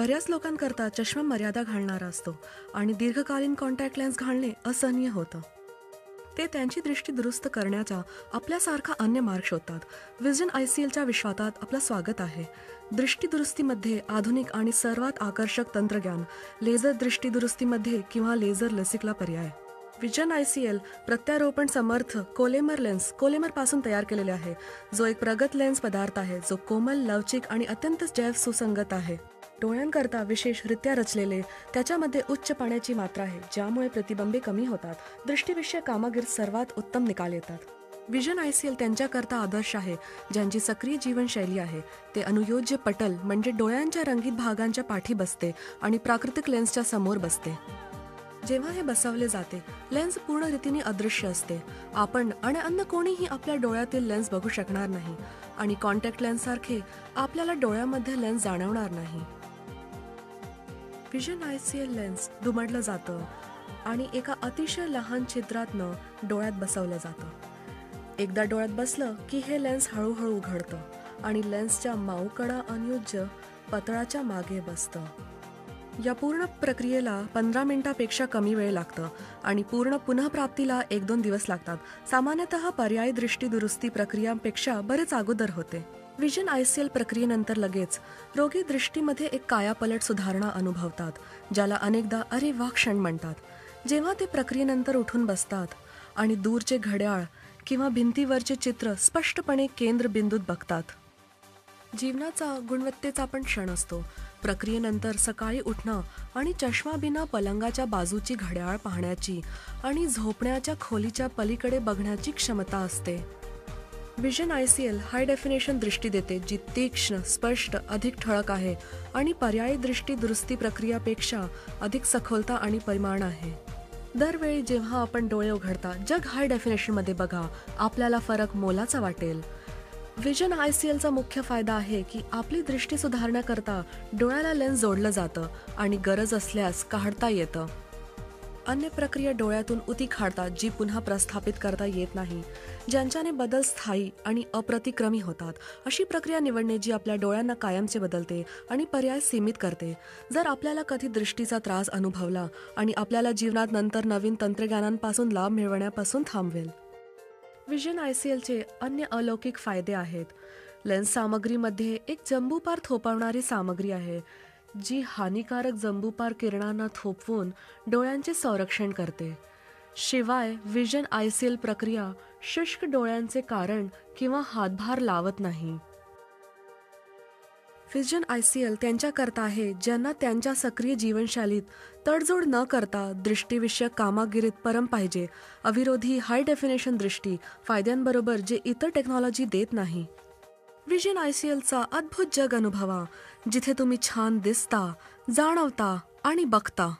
बऱ्याच लोकांकरता चष्मा मर्यादा घालणारा असतो आणि दीर्घकालीन कॉन्टॅक्ट लेन्स घालणे असहनीय होतं. ते त्यांची दृष्टी दुरुस्त करण्याचा आपल्यासारखा अन्य मार्ग शोधतात. विजन आय सी एलच्या विश्वातात आपलं स्वागत आहे. दृष्टीदुरुस्तीमध्ये आधुनिक आणि सर्वात आकर्षक तंत्रज्ञान लेझर दृष्टीदुरुस्तीमध्ये किंवा लेझर लसिकला पर्याय. विजन आय सी एल प्रत्यारोपण समर्थ कोलेमर लेन्स कोलेमरपासून तयार केलेले आहे. जो एक प्रगत लेन्स पदार्थ आहे जो कोमल लवचिक आणि अत्यंत जैव सुसंगत आहे. डोळ्यांकरता विशेषरित्या रचलेले त्याच्यामध्ये उच्च पाण्याची मात्रा आहे ज्यामुळे प्रतिबंबे कमी होतात. दृष्टीविषयक कामागीर सर्वात उत्तम निकाल येतात. विजन आय सी एल त्यांच्याकरता आदर्श आहे ज्यांची सक्रिय जीवनशैली आहे. ते अनुयोज्य पटल म्हणजे डोळ्यांच्या रंगीत भागांच्या पाठी बसते आणि प्राकृतिक लेन्सच्या समोर बसते. जेव्हा हे बसवले जाते लेन्स पूर्ण रीतीने अदृश्य असते. आपण आणि अन्य कोणीही आपल्या डोळ्यातील लेन्स बघू शकणार नाही आणि कॉन्टॅक्ट लेन्स सारखे आपल्याला डोळ्यामध्ये लेन्स जाणवणार नाही. Vision I C L lens दुमडलं जातं आणि एका अतिशय लहान छिद्रातनं डोळ्यात बसवलं जातं. एकदा डोळ्यात बसलं की हे लेन्स हळूहळू उघडतं आणि लेन्सच्या माऊकडा अनयुज्य पतळाच्या मागे बसतं. या पूर्ण प्रक्रियेला पंधरा मिनिटापेक्षा कमी वेळ लागतं आणि पूर्ण पुनःप्राप्तीला एक दोन दिवस लागतात. सामान्यतः पर्यायी दृष्टी दुरुस्ती प्रक्रियांपेक्षा बरेच अगोदर होते. विजन आय सी एल प्रक्रियेनंतर लगेच रोगी दृष्टीमध्ये एक कायापलट सुधारणा अनुभवतात ज्याला अनेकदा अरे वा क्षण म्हणतात. जेव्हा ते प्रक्रियेनंतर उठून बसतात आणि दूरचे घड्याळ किंवा भिंतीवरचे चित्र स्पष्टपणे केंद्रबिंदूत बघतात. जीवनाचा गुणवत्तेचा पण क्षण असतो. प्रक्रियेनंतर सकाळी उठणं आणि चष्माबिना पलंगाच्या बाजूची घड्याळ पाहण्याची आणि झोपण्याच्या खोलीच्या पलीकडे बघण्याची क्षमता असते. Vision I C L high definition दृष्टी देते जी तीक्ष्ण स्पष्ट अधिक ठळक आहे आणि पर्यायी दृष्टी दुरुस्ती प्रक्रियापेक्षा अधिक सखोलता आणि परिमाण आहे. दरवेळी जेव्हा आपण डोळे उघडता जग हाय डेफिनेशनमध्ये बघा आपल्याला फरक मोलाचा वाटेल. विजन आय सी एलचा मुख्य फायदा आहे की आपली दृष्टी सुधारण्याकरता डोळ्याला लेन्स जोडलं जातं आणि गरज असल्यास काढता येतं. अन्य प्रक्रिया डोळ्यातून उती काढतात जी पुन्हा प्रस्थापित करता येत नाही. ज्यांच्याने बदल स्थायी आणि अप्रतिक्रमी होतात अशी प्रक्रिया निवडणे जी आपल्या डोळ्यांना कायमचे बदलते आणि पर्याय सीमित करते. जर आपल्याला कधी दृष्टीचा त्रास अनुभवला आणि आपल्याला जीवनात नंतर नवीन तंत्रज्ञानांपासून लाभ मिळवण्यापासून थांबवेल. विजन आय सी एलचे अन्य अलौकिक फायदे आहेत. लेन्स सामग्रीमध्ये एक जंबूपार थोपवणारी सामग्री आहे. जी हानिकारक जंबूपार किरणांना थोपवून डोळ्यांचे संरक्षण करते. शिवाय विजन आय सी एल प्रक्रिया शुष्क डोळ्यांचे कारण किंवा हातभार लावत नाही. विजन आय सी एल त्यांच्याकरता आहे ज्यांना त्यांच्या सक्रिय जीवनशैलीत तडजोड न करता दृष्टीविषयक कामागिरीत परम पाहिजे. अविरोधी हाय डेफिनेशन दृष्टी फायद्यांबरोबर जे इतर टेक्नॉलॉजी देत नाही. विजन आय सी एलचा अद्भुत जग अनुभवा जिथे तुम्ही छान दिसता जाणवता आणि बघता.